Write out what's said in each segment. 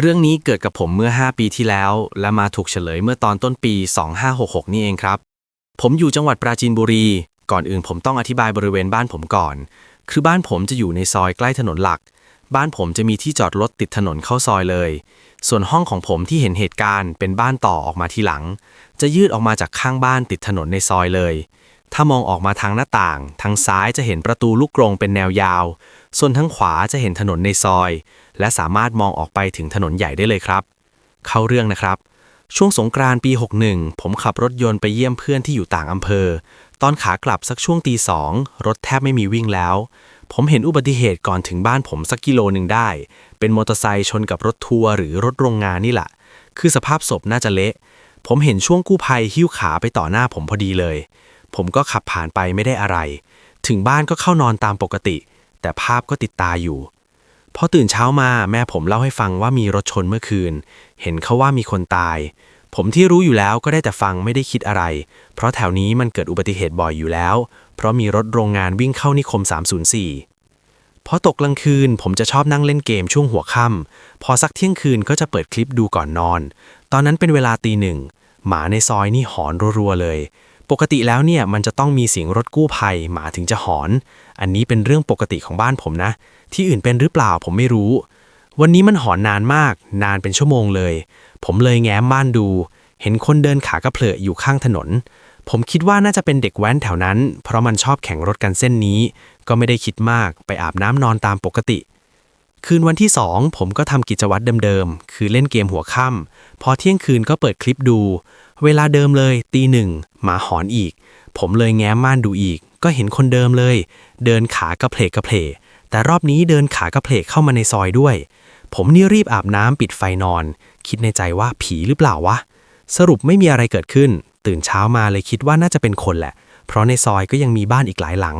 เรื่องนี้เกิดกับผมเมื่อ 5 ปีที่แล้ว และมาถูกเฉลยเมื่อตอนต้นปี 2566 นี่เองครับ ผมอยู่จังหวัดปราจีนบุรี ก่อนอื่นผมต้องอธิบายบริเวณบ้านผมก่อน คือบ้านผมจะอยู่ในซอยใกล้ถนนหลัก บ้านผมจะมีที่จอดรถติดถนนเข้าซอยเลย ส่วนห้องของผมที่เห็นเหตุการณ์เป็นบ้านต่อออกมาทีหลัง จะยืดออกมาจากข้างบ้านติดถนนในซอยเลย ถ้ามองออกมาทางหน้าต่าง ทางซ้ายจะเห็นประตูลูกกรงเป็นแนวยาว ส่วนทางขวาจะเห็นถนนในซอย และสามารถมองออกไปถึงถนนใหญ่ได้เลยครับ เข้าเรื่องนะครับ ช่วงสงกรานต์ปี 61 ผมขับรถยนต์ไปเยี่ยมเพื่อนที่อยู่ต่างอำเภอ ตอนขากลับสักช่วงตีสองรถแทบไม่มีวิ่งแล้ว ผมเห็นอุบัติเหตุก่อนถึงบ้านผมสักกิโลหนึ่งได้ เป็นมอเตอร์ไซค์ชนกับรถทัวร์หรือรถโรงงานนี่แหละ คือสภาพศพน่าจะเละ ผมเห็นช่วงกู้ภัยหิ้วขาไปต่อหน้าผมพอดีเลย ผมก็ขับผ่านไปไม่ได้อะไร ถึงบ้านก็เข้านอนตามปกติ แต่ภาพก็ติดตาอยู่พอตื่นเช้ามาแม่ผมเล่าให้ฟังว่ามีรถชนเมื่อคืน เห็นเขาว่ามีคนตาย ผมที่รู้อยู่แล้วก็ได้แต่ฟังไม่ได้คิดอะไร เพราะแถวนี้มันเกิดอุบัติเหตุบ่อยอยู่แล้ว เพราะมีรถโรงงานวิ่งเข้านิคม 304 พอตกกลางคืนผมจะชอบนั่งเล่นเกมช่วงหัวค่ำพอสักเที่ยงคืนก็จะเปิดคลิปดูก่อนนอน ตอนนั้นเป็นเวลาตีหนึ่งหมาในซอยนี่หอนรัวๆเลย ปกติแล้วเนี่ยมันจะต้องมีเสียงรถกู้ภัยหมาถึงจะหอน อันนี้เป็นเรื่องปกติของบ้านผมนะ ที่อื่นเป็นหรือเปล่าผมไม่รู้ วันนี้มันหอนนานมาก นานเป็นชั่วโมงเลย ผมเลยแง้มบ้านดู เห็นคนเดินขากระเพลอะอยู่ข้างถนน ผมคิดว่าน่าจะเป็นเด็กแว้นแถวนั้น เพราะมันชอบแข่งรถกันเส้นนี้ ก็ไม่ได้คิดมากไปอาบน้ำนอนตามปกติ คืนวันที่สองผมก็ทำกิจวัตรเดิมๆ คือเล่นเกมหัวค่ำพอเที่ยงคืนก็เปิดคลิปดู เวลาเดิมเลยตีหนึ่งหมาหอนอีก ผมเลยแง้มม่านดูอีก ก็เห็นคนเดิมเลย เดินขากระเพลกกระเพลแต่รอบนี้เดินขากระเพลกเข้ามาในซอยด้วย ผมนี่รีบอาบน้ำปิดไฟนอน คิดในใจว่าผีหรือเปล่าวะ สรุปไม่มีอะไรเกิดขึ้น ตื่นเช้ามาเลยคิดว่าน่าจะเป็นคนแหละ เพราะในซอยก็ยังมีบ้านอีกหลายหลัง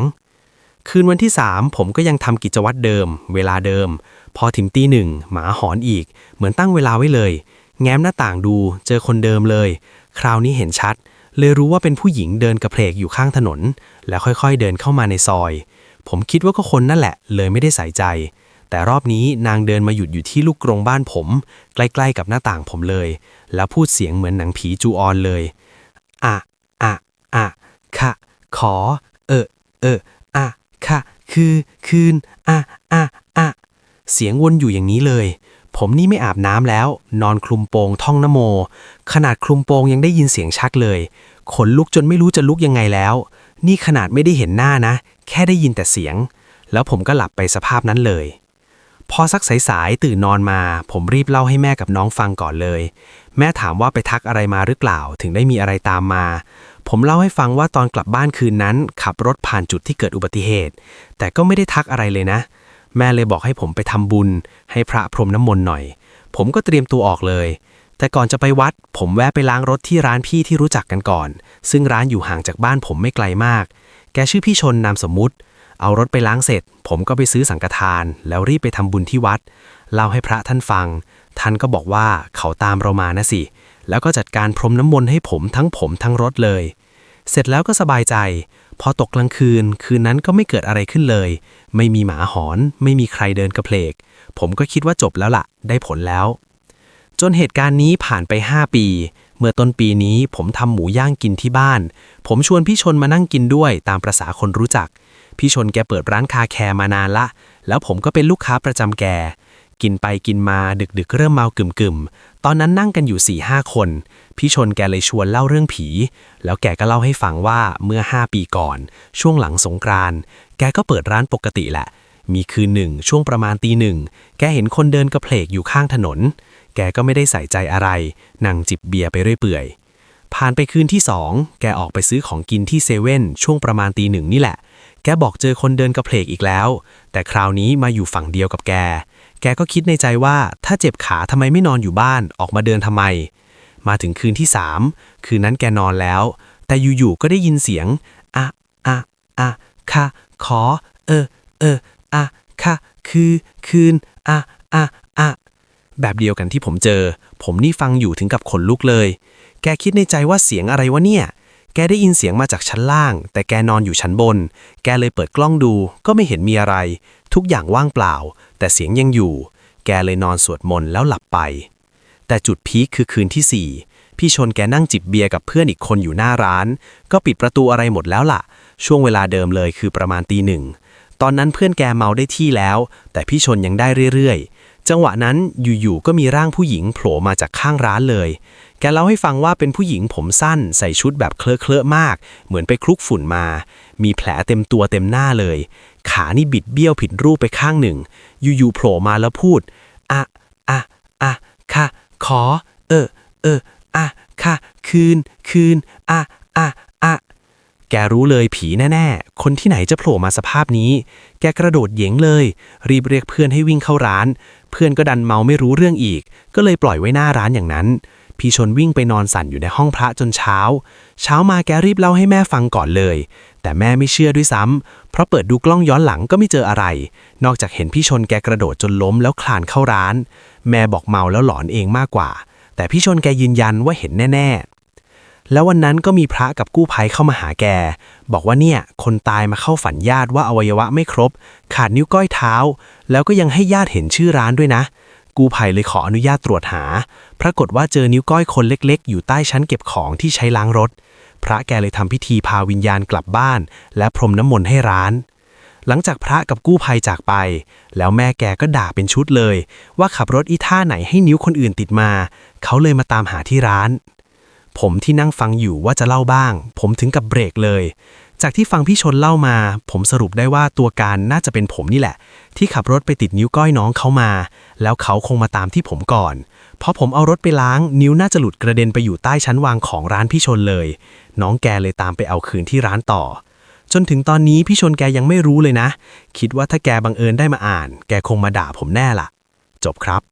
คืนวันที่ 3 ผมก็ยังทำกิจวัตรเดิม เวลาเดิม พอถึงตีหนึ่งหมาหอนอีก เหมือนตั้งเวลาไว้เลย แง้มหน้าต่างดูเจอคนเดิมเลย คราวนี้เห็นชัด เลยรู้ว่าเป็นผู้หญิงเดินกระเพลกอยู่ข้างถนน แล้วค่อยๆเดินเข้ามาในซอย ผมคิดว่าก็คนนั่นแหละ เลยไม่ได้ใส่ใจ แต่รอบนี้นางเดินมาหยุดอยู่ที่ลูกกรงบ้านผม ใกล้ๆกับหน้าต่างผมเลย แล้วพูดเสียงเหมือนหนังผีจูออนเลยอะอะอะค่ะ ขอ เออเอออะค่ะ คือ คืนอะอะอะเสียงวนอยู่อย่างนี้เลย ผมนี่ไม่อาบน้ำแล้ว นอนคลุมโปงท่องนโม ขนาดคลุมโปงยังได้ยินเสียงชักเลย ขนลุกจนไม่รู้จะลุกยังไงแล้ว นี่ขนาดไม่ได้เห็นหน้านะ แค่ได้ยินแต่เสียง แล้วผมก็หลับไปสภาพนั้นเลย พอสักสายๆตื่นนอนมา ผมรีบเล่าให้แม่กับน้องฟังก่อนเลย แม่ถามว่าไปทักอะไรมาหรือเปล่า ถึงได้มีอะไรตามมา ผมเล่าให้ฟังว่าตอนกลับบ้านคืนนั้น ขับรถผ่านจุดที่เกิดอุบัติเหตุ แต่ก็ไม่ได้ทักอะไรเลยนะ แม่เลยบอกให้ผมไปทำบุญ ให้พระพรมน้ำมนต์หน่อย ผมก็เตรียมตัวออกเลย แต่ก่อนจะไปวัด ผมแวะไปล้างรถที่ร้านพี่ที่รู้จักกันก่อน ซึ่งร้านอยู่ห่างจากบ้านผมไม่ไกลมาก แกชื่อพี่ชนนามสมมุติ เอารถไปล้างเสร็จ ผมก็ไปซื้อสังฆทาน แล้วรีบไปทำบุญที่วัด เล่าให้พระท่านฟัง ท่านก็บอกว่าเขาตามเรามานะสิ แล้วก็จัดการพรมน้ำมนต์ให้ผมทั้งผมทั้งรถเลย เสร็จแล้วก็สบายใจ พอตกกลางคืน คืนนั้นก็ไม่เกิดอะไรขึ้นเลย ไม่มีหมาหอน ไม่มีใครเดินกระเพลก ผมก็คิดว่าจบแล้วล่ะ ได้ผลแล้ว จนเหตุการณ์นี้ผ่านไป 5 ปี เมื่อต้นปีนี้ผมทำหมูย่างกินที่บ้าน ผมชวนพี่ชนมานั่งกินด้วยตามประษาคนรู้จัก พี่ชนแกเปิดร้านคาแคร์มานานละ แล้วผมก็เป็นลูกค้าประจำแก กินไปกินมาดึกๆ เริ่มเมากึ่มๆ ตอนนั้นนั่งกันอยู่4ี่ห้าคน พี่ชนแกเลยชวนเล่าเรื่องผี แล้วแกก็เล่าให้ฟังว่าเมื่อ 5 ปีก่อน ช่วงหลังสงกรานต์แกก็เปิดร้านปกติแหละ มีคืนหนึ่งช่วงประมาณตีหนึ่ง แกเห็นคนเดินกระเพลกอยู่ข้างถนน แกก็ไม่ได้ใส่ใจอะไร นั่งจิบเบียร์ไปเรื่อยเปื่อยผ่านไปคืนที่สองแกออกไปซื้อของกินที่เซเว่นช่วงประมาณตีหนึ่งนี่แหละ แกบอกเจอคนเดินกระเพลกอีกแล้ว แต่คราวนี้มาอยู่ฝั่งเดียวกับแก แกก็คิดในใจว่าถ้าเจ็บขาทำไมไม่นอนอยู่บ้านออกมาเดินทำไม มาถึงคืนที่สามคืนนั้นแกนอนแล้ว แต่อยู่ๆก็ได้ยินเสียงอะอะอะค่ะขอ เออ เอออะค่ะคือ คืนอะอะอะแบบเดียวกันที่ผมเจอ ผมนี่ฟังอยู่ถึงกับขนลุกเลย แกคิดในใจว่าเสียงอะไรวะเนี่ย แกได้ยินเสียงมาจากชั้นล่าง แต่แกนอนอยู่ชั้นบน แกเลยเปิดกล้องดู ก็ไม่เห็นมีอะไร ทุกอย่างว่างเปล่า แต่เสียงยังอยู่ แกเลยนอนสวดมนต์แล้วหลับไป แต่จุดพีคคือคืนที่4พี่ชนแกนั่งจิบเบียร์กับเพื่อนอีกคนอยู่หน้าร้าน ก็ปิดประตูอะไรหมดแล้วล่ะ ช่วงเวลาเดิมเลยคือประมาณตีหนึ่ง ตอนนั้นเพื่อนแกเมาได้ที่แล้ว แต่พี่ชนยังได้เรื่อยๆ จังหวะนั้นอยู่ๆก็มีร่างผู้หญิงโผล่มาจากข้างร้านเลย แกเล่าให้ฟังว่าเป็นผู้หญิงผมสั้น ใส่ชุดแบบเคลอะเคลอะมาก เหมือนไปคลุกฝุ่นมา มีแผลเต็มตัวเต็มหน้าเลย ขานี่บิดเบี้ยวผิดรูปไปข้างหนึ่ง อยู่ๆโผล่มาแล้วพูด อะ อะ อะ ค่ะ ขอ เออ เออ อะ ค่ะ คืน คืน อะ อะ อะ แกรู้เลยผีแน่ๆ คนที่ไหนจะโผล่มาสภาพนี้ แกกระโดดเหยงเลย รีบเรียกเพื่อนให้วิ่งเข้าร้าน เพื่อนก็ดันเมาไม่รู้เรื่องอีก ก็เลยปล่อยไว้หน้าร้านอย่างนั้น พี่ชนวิ่งไปนอนสั่นอยู่ในห้องพระจนเช้า เช้ามาแกรีบเล่าให้แม่ฟังก่อนเลย แต่แม่ไม่เชื่อด้วยซ้ำเพราะเปิดดูกล้องย้อนหลังก็ไม่เจออะไร นอกจากเห็นพี่ชนแกกระโดดจนล้มแล้วคลานเข้าร้าน แม่บอกเมาแล้วหลอนเองมากกว่า แต่พี่ชนแกยืนยันว่าเห็นแน่ๆ แล้ววันนั้นก็มีพระกับกู้ภัยเข้ามาหาแก บอกว่าเนี่ยคนตายมาเข้าฝันญาติว่าอวัยวะไม่ครบ ขาดนิ้วก้อยเท้า แล้วก็ยังให้ญาติเห็นชื่อร้านด้วยนะ กู้ภัยเลยขออนุญาตตรวจหา ปรากฏว่าเจอนิ้วก้อยคนเล็กๆ อยู่ใต้ชั้นเก็บของที่ใช้ล้างรถ พระแกเลยทำพิธีพาวิญญาณกลับบ้าน และพรมน้ำมนต์ให้ร้าน หลังจากพระกับกู้ภัยจากไป แล้วแม่แกก็ด่าเป็นชุดเลย ว่าขับรถอีท่าไหนให้นิ้วคนอื่นติดมา เขาเลยมาตามหาที่ร้าน ผมที่นั่งฟังอยู่ว่าจะเล่าบ้าง ผมถึงกับเบรกเลย จากที่ฟังพี่ชนเล่ามา ผมสรุปได้ว่าตัวการน่าจะเป็นผมนี่แหละ ที่ขับรถไปติดนิ้วก้อยน้องเขามา แล้วเขาคงมาตามที่ผมก่อนเพราะผมเอารถไปล้างนิ้วน่าจะหลุดกระเด็นไปอยู่ใต้ชั้นวางของร้านพี่ชนเลย น้องแกเลยตามไปเอาคืนที่ร้านต่อ จนถึงตอนนี้พี่ชนแกยังไม่รู้เลยนะ คิดว่าถ้าแกบังเอิญได้มาอ่าน แกคงมาด่าผมแน่ล่ะจบครับ